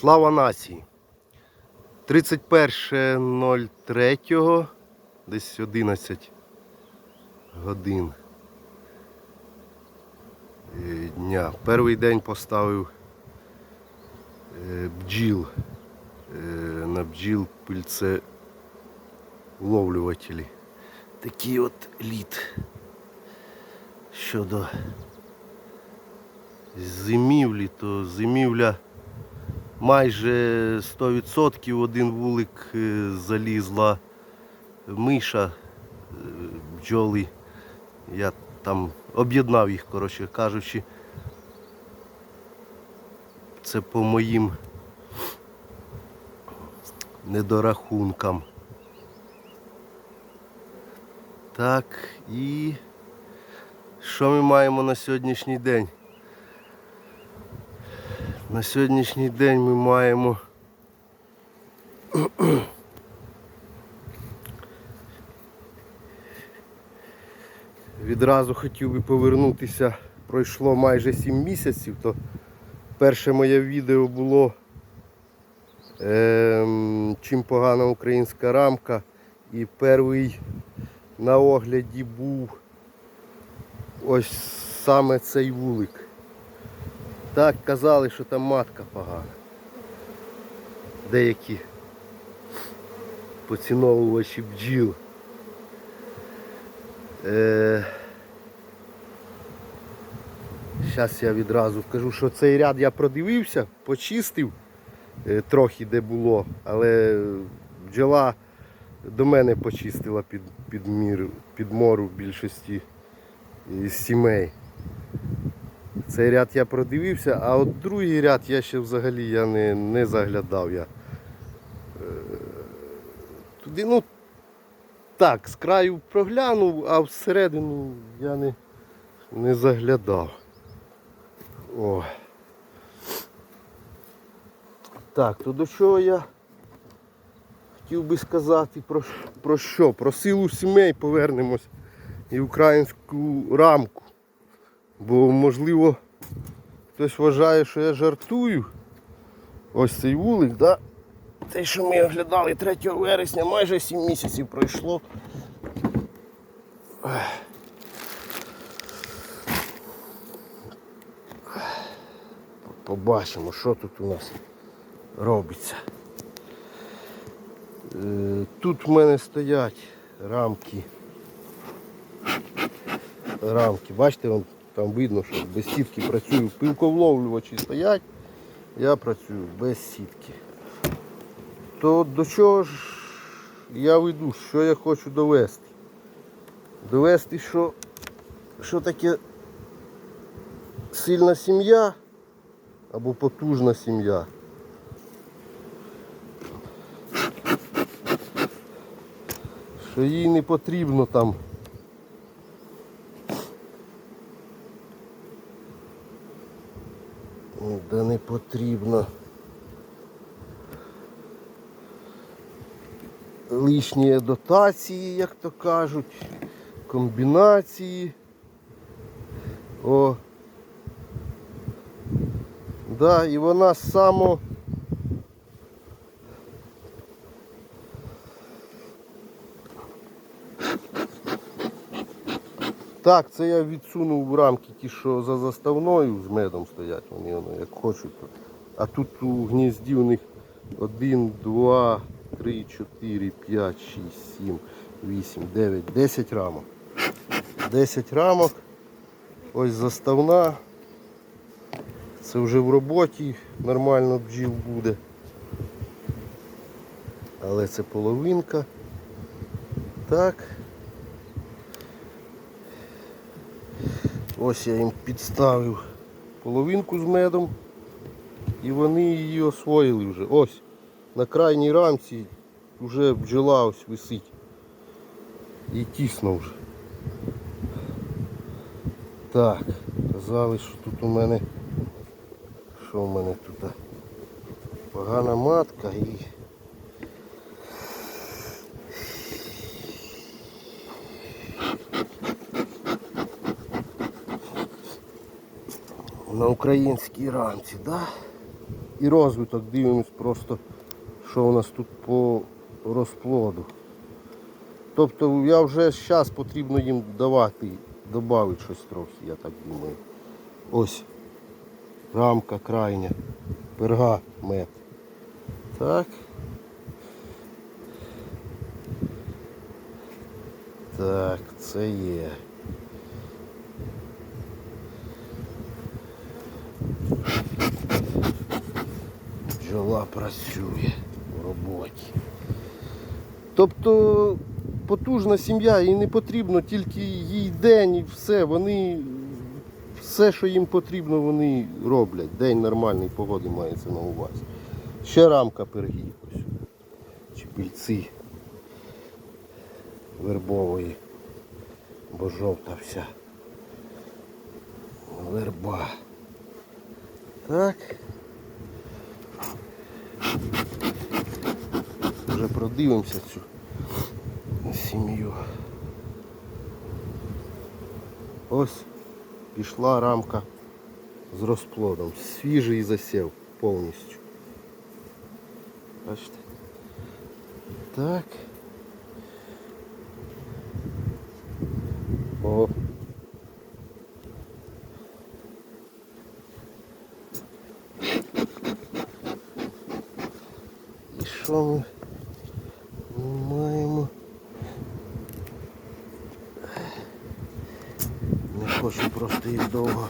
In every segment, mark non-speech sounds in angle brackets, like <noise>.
Слава нації! 31.03, десь 11 годин е, дня. Перший день поставив е, бджіл е, на бджіл пильце ловлювателі. Такий от лід щодо зимівлі, то зимівля майже 100% один вулик е, залізла миша, е, бджоли. Я там об'єднав їх, коротше кажучи. Це по моїм недорахункам. Так, і що ми маємо на сьогоднішній день? На сьогоднішній день ми маємо відразу хотів би повернутися. Пройшло майже 7 місяців, то перше моє відео було ем, чим погана українська рамка. І перший на огляді був ось саме цей вулик. Так казали, що там матка погана. Деякі поціновувачі бджіл. Е... Зараз я відразу скажу, що цей ряд я продивився, почистив е, трохи де було, але бджола до мене почистила під, під, мір, під мору більшості із сімей. Цей ряд я продивився, а от другий ряд я ще взагалі я не, не заглядав. Я. Е, Туди, ну, так, з краю проглянув, а всередину я не, не заглядав. О. Так, то до чого я хотів би сказати про, про що? Про силу сімей повернемось і українську рамку. Бо можливо хтось вважає, що я жартую. Ось цей вулик, да? Те, що ми оглядали 3 вересня, майже 7 місяців пройшло. Побачимо, що тут у нас робиться. Е, Тут в мене стоять рамки. Рамки. Бачите, вон, там видно, що без сітки працюю. Пилковловлювачі стоять, я працюю без сітки. То до чого ж я веду, що я хочу довести? Довести, що, що таке сильна сім'я або потужна сім'я. Що їй не потрібно там Да не потрібно. Лишні дотації, як то кажуть, комбінації. О. Да, і вона само Так, це я відсунув в рамки ті, що за заставною з медом стоять, вони воно як хочуть. А тут у гнізді у них 1, 2, 3, 4, 5, 6, 7, 8, 9, 10 рамок. 10 рамок. Ось заставна. Це вже в роботі нормально бджіл буде. Але це половинка. Так. Ось я їм підставив половинку з медом і вони її освоїли вже. Ось на крайній рамці вже бджола ось висить. І тісно вже. Так, казали, що тут у мене що у мене тут? Погана матка і на українській рамці, да? і розвиток. Дивимось просто, що у нас тут по розплоду. Тобто я вже зараз потрібно їм давати, додати щось трохи, я так думаю. Ось рамка крайня, перга мед. Так. Так, це є. Бджола працює в роботі. Тобто потужна сім'я, їй не потрібно тільки їй день і все. Вони все, що їм потрібно, вони роблять. День нормальної погоди мається на увазі. Ще рамка пергів. Ось. Чепільці вербової, бо жовта вся. Верба. Так. Вже продивимося цю сім'ю. Ось пішла рамка з розплодом. Свіжий засів повністю. Бачите? Так. О. І що ми ми маємо? Не хочу просто їх довго.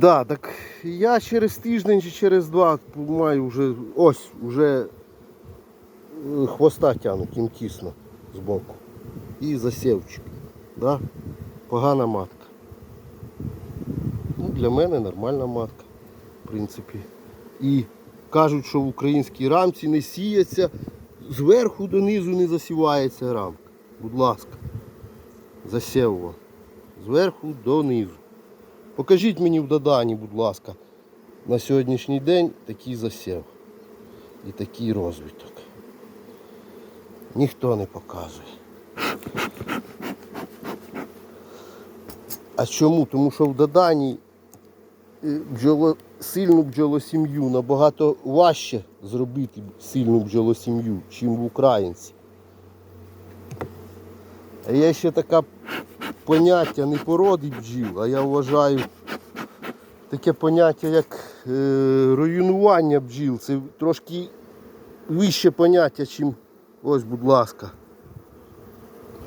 Да, так я через тиждень чи через два маю вже ось вже е, хвоста тянуть, їм тісно збоку. І засівчик. Да? Погана матка. Ну, для мене нормальна матка, в принципі. І кажуть, що в українській рамці не сіється, зверху донизу не засівається рамка. Будь ласка, засів вам. Зверху донизу. Покажіть мені в доданні, будь ласка, на сьогоднішній день такий засів і такий розвиток. Ніхто не показує. А чому? Тому що в доданні е, бджоло, сильну бджолосім'ю набагато важче зробити сильну бджолосім'ю, чим в українці. А є ще така поняття не породи бджіл, а я вважаю таке поняття, як е, руйнування бджіл. Це трошки вище поняття, чим ось, будь ласка.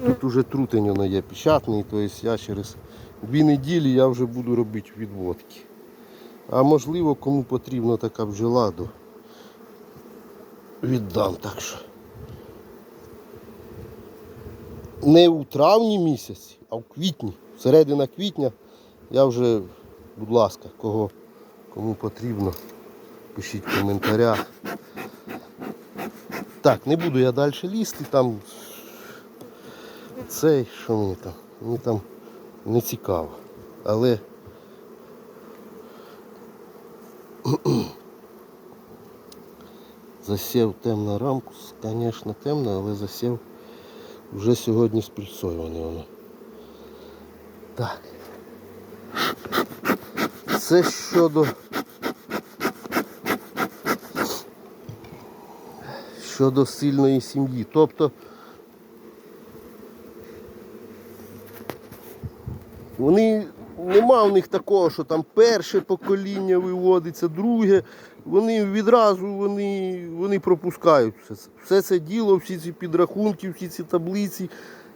Тут уже трутень воно є печатний, тобто я через дві неділі я вже буду робити відводки. А можливо кому потрібна така бджола, то віддам так що. Не у травні місяці, а в квітні. Середина квітня я вже, будь ласка, кого кому потрібно, пишіть в коментарях. Так, не буду я далі лізти, там цей, що мені там, мені там не цікаво. Але <clears throat> засів темна рамку, звісно, темна, але засів вже сьогодні спільцоване воно. Так. Це щодо щодо сильної сім'ї. Тобто вони нема в них такого, що там перше покоління виводиться, друге. Вони відразу вони, вони пропускають все це. Все це діло, всі ці підрахунки, всі ці таблиці.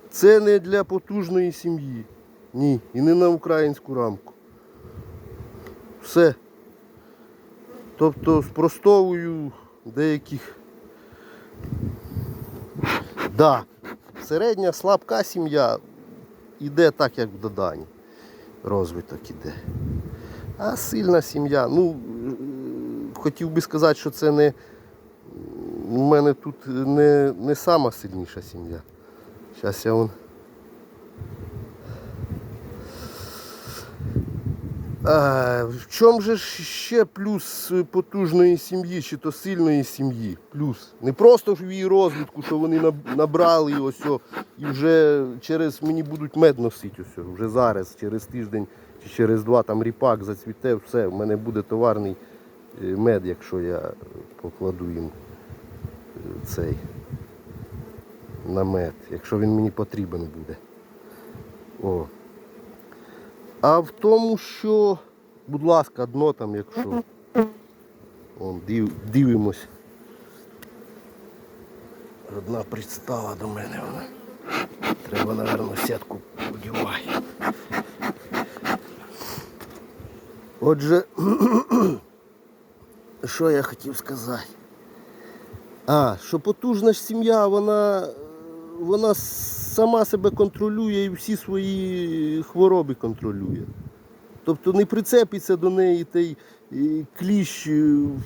Це не для потужної сім'ї. Ні. І не на українську рамку. Все. Тобто спростовую деяких. Да, середня слабка сім'я йде так, як в доданні. Розвиток іде. А сильна сім'я, ну, е, хотів би сказати, що це не. У мене тут не, не сама сильніша сім'я. Зараз я вон. В чому же ще плюс потужної сім'ї чи то сильної сім'ї? Плюс. Не просто в її розвитку, що вони наб- набрали ось о, і вже через мені будуть мед носити ось, о, вже зараз, через тиждень чи чи через два там ріпак зацвіте, все, в мене буде товарний е, мед, якщо я покладу їм е, цей намет, якщо він мені потрібен буде. О. А в тому, що, будь ласка, дно там, якщо. Вон, див, дивимось. Одна пристала до мене вона. Треба, напевно, сітку подівати. Отже, <clears throat> що я хотів сказати? А, що потужна ж сім'я, вона, вона сама себе контролює і всі свої хвороби контролює. Тобто не прицепиться до неї той е, кліщ е, в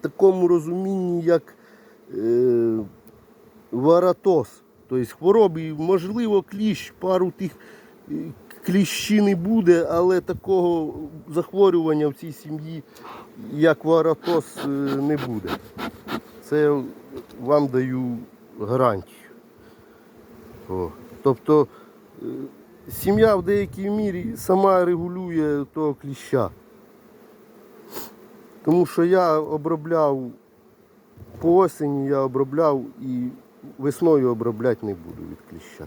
такому розумінні, як е, варатоз. Тобто хвороби, можливо, кліщ, пару тих кліщі не буде, але такого захворювання в цій сім'ї, як варатоз, е, не буде. Це вам даю гарантію. О. Тобто е, сім'я в деякій мірі сама регулює того кліща. Тому що я обробляв по осені, я обробляв і весною обробляти не буду від кліща.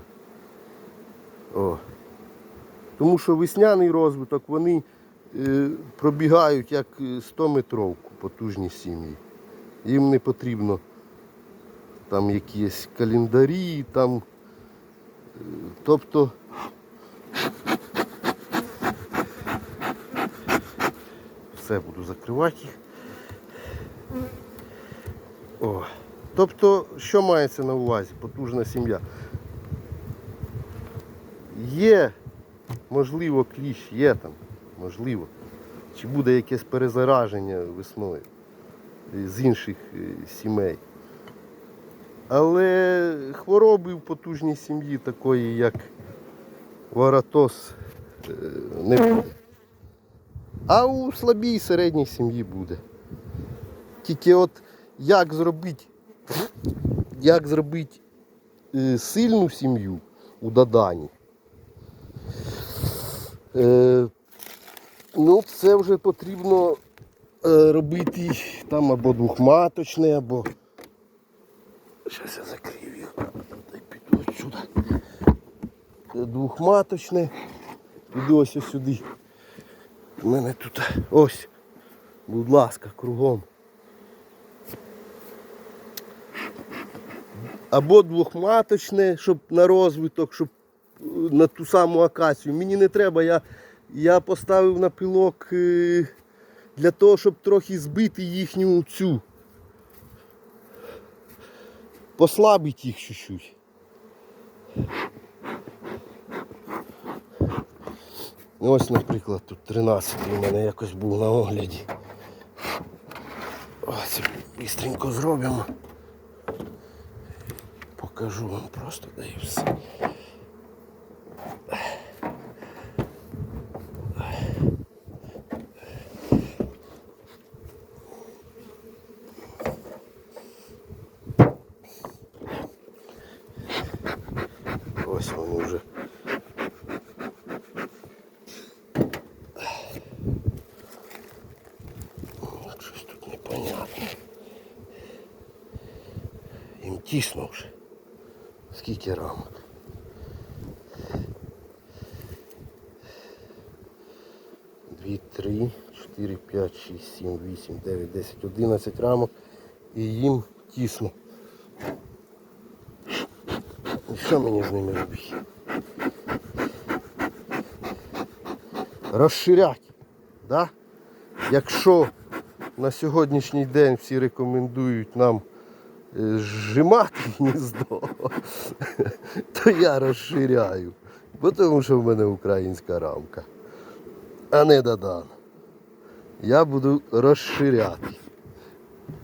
О. Тому що весняний розвиток вони е, пробігають як 100 метровку потужні сім'ї. Їм не потрібно там якісь календарі, там, е, тобто все буду закривати їх. О. Тобто, що мається на увазі? Потужна сім'я. Є, можливо, кліщ, є там, можливо. Чи буде якесь перезараження весною з інших е, сімей. Але хвороби в потужній сім'ї, такої як варатоз, е, не буде. А у слабій середній сім'ї буде. Тільки от як зробити, як зробити е, сильну сім'ю у доданні, е, ну це вже потрібно робити там або двохматочне, або. Зараз я закрию їх. Дай піду от сюди. Е, Двохматочне. Піду ось сюди. У мене тут ось. Будь ласка, кругом. Або двохматочне, щоб на розвиток, щоб е, на ту саму акацію. Мені не треба, я, я поставив на пилок е, для того, щоб трохи збити їхню цю. Послабити їх чуть-чуть. Ось, наприклад, тут 13 у мене якось був на огляді. Ось, бистренько зробимо. Покажу вам просто, да і все. Ось вони вже. Щось тут непонятне. Їм тісно вже. Скільки рамок? Дві, три, чотири, п'ять, шість, сім, вісім, дев'ять, десять, одинадцять рамок. І їм тісно. І що мені з ними робити? Розширять. Да? Якщо на сьогоднішній день всі рекомендують нам е, зжимати гніздо, <laughs> то я розширяю. Бо тому що в мене українська рамка. А не додан. Я буду розширяти,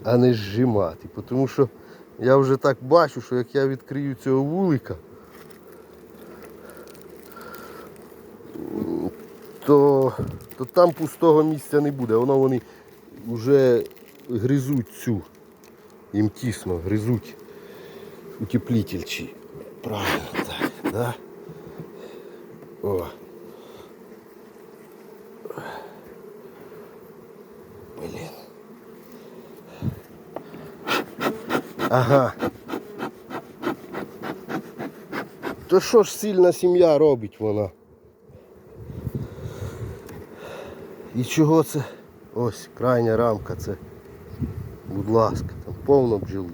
а не зжимати. Тому що я вже так бачу, що як я відкрию цього вулика, то, то там пустого місця не буде. Воно вони вже гризуть цю. Їм тісно, гризуть утеплитель чи. Правильно так, да? О. Ага. То що ж сильна сім'я робить вона? І чого це? Ось крайня рамка, це. Будь ласка, там повно бджоли.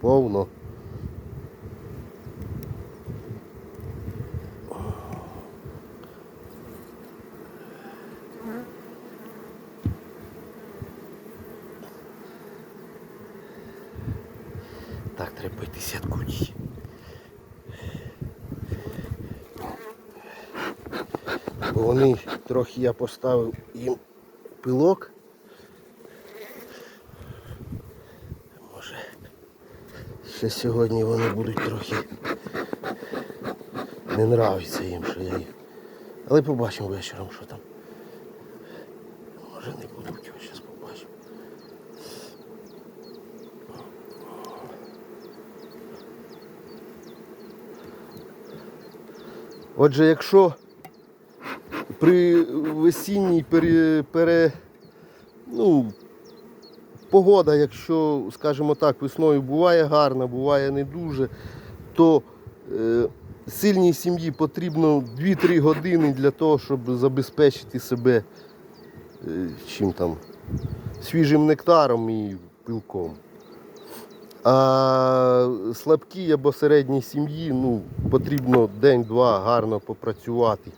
Повно. Так, треба йти сітку дій. Бо вони трохи я поставив їм пилок. Може, ще сьогодні вони будуть трохи не нравиться їм, що я їх. Але побачимо вечором, що там. Може не будуть, зараз побачимо. Отже, якщо при весінній пере, пере, ну, погода, якщо, скажімо так, весною буває гарна, буває не дуже, то е, сильній сім'ї потрібно 2-3 години для того, щоб забезпечити себе е, чим там, свіжим нектаром і пилком. А слабкій або середній сім'ї ну, потрібно день-два гарно попрацювати.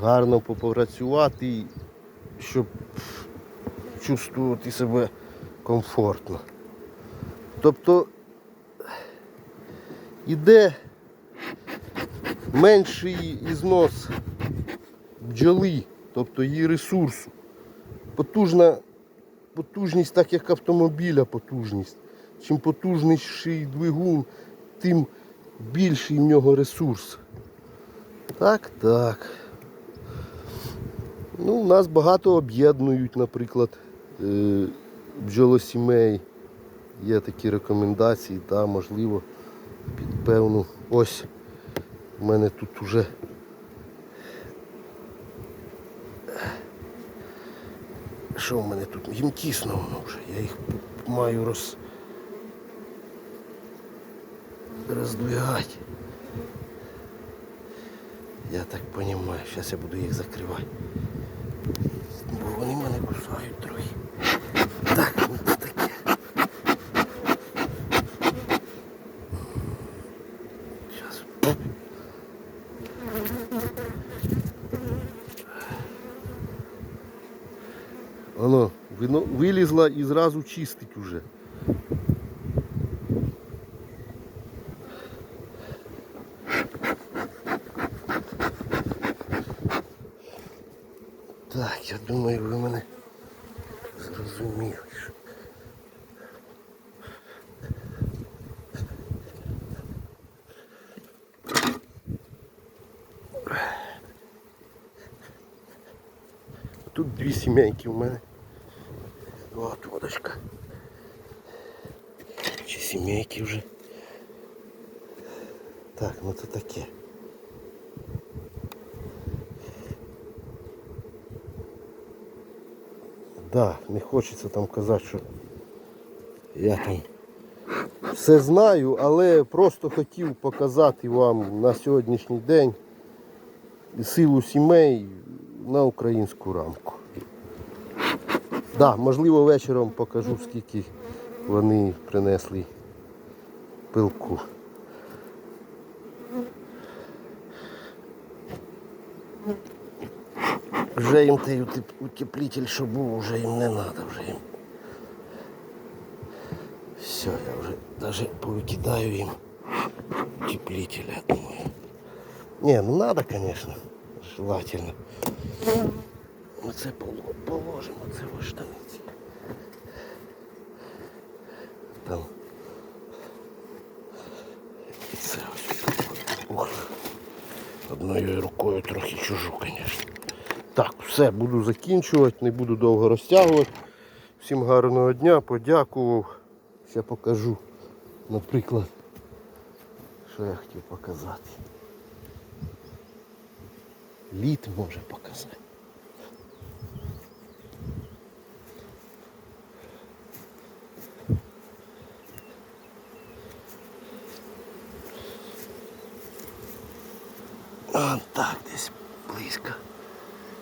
Гарно попрацювати, щоб чувствувати себе комфортно. Тобто іде менший ізнос бджоли, тобто її ресурсу. Потужна потужність, так як автомобіля потужність. Чим потужніший двигун, тим більший в нього ресурс. Так, так. Ну, нас багато об'єднують, наприклад, е, бджолосімей. Є такі рекомендації, та, можливо, під певну. Ось у мене тут уже що в мене тут? Їм тісно воно вже. Я їх маю роз... роздвигати. Я так розумію, зараз я буду їх закривати. Бо вони мене кусають трохи. Так, ну це таке. Зараз. Воно вилізла і зразу чистить уже. Так, я думаю, ви мене зрозуміли. що- Тут дві сімейки в мене. От водочка. Чи сімейки вже. Так, ну це таке. Да, не хочеться там казати, що я там все знаю, але просто хотів показати вам на сьогоднішній день силу сімей на українську рамку. Да, можливо, вечором покажу, скільки вони принесли пилку. Вже їм той утеп- утеплитель, що був, вже їм не треба, вже їм. Все, я вже навіть повикидаю їм утеплитель, я думаю. Не, ну надо, конечно, желательно. Оце поло- положимо, це в штаниці. Там. І це ось. Одною рукою трохи чужу, звісно. Так, все, буду закінчувати, не буду довго розтягувати. Всім гарного дня, подякував. Ще покажу, наприклад, що я хотів показати лід може показати. А, так, десь близько.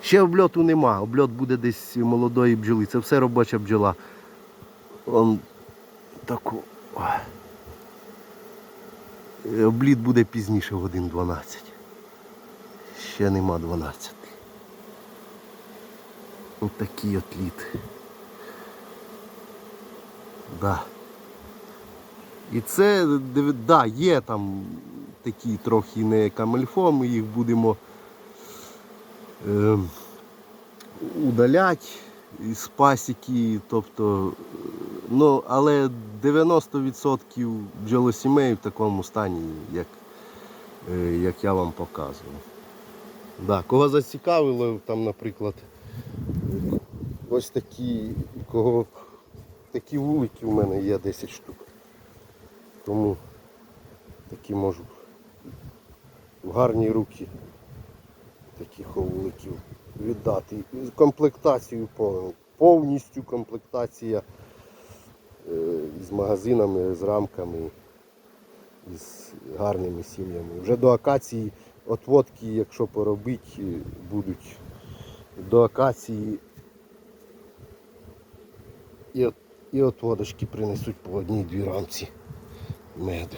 Ще обльоту нема, обльот буде десь молодої бджоли. Це все робоча бджола. Он таку. Е, Обліт буде пізніше в 1.12. Ще нема 12. Ось такий от літ. Да. І це, да, є там такі трохи не камельфо, ми їх будемо е, удалять із пасіки, тобто, ну, але 90% бджолосімей в такому стані, як, е, як я вам показував. Да, кого зацікавило, там, наприклад, ось такі, кого такі вулики в мене є 10 штук. Тому такі можу в гарні руки таких овуликів віддати. Комплектацію. Повністю комплектація е, з магазинами, з рамками, з гарними сім'ями. Вже до акації отводки, якщо поробити, будуть до акації і, от, і отводочки принесуть по одній-дві рамці меду.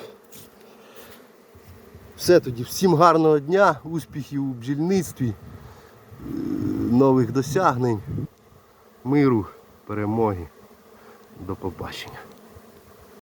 Все тоді, всім гарного дня, успіхів у бджільництві, е, нових досягнень, миру, перемоги. До побачення.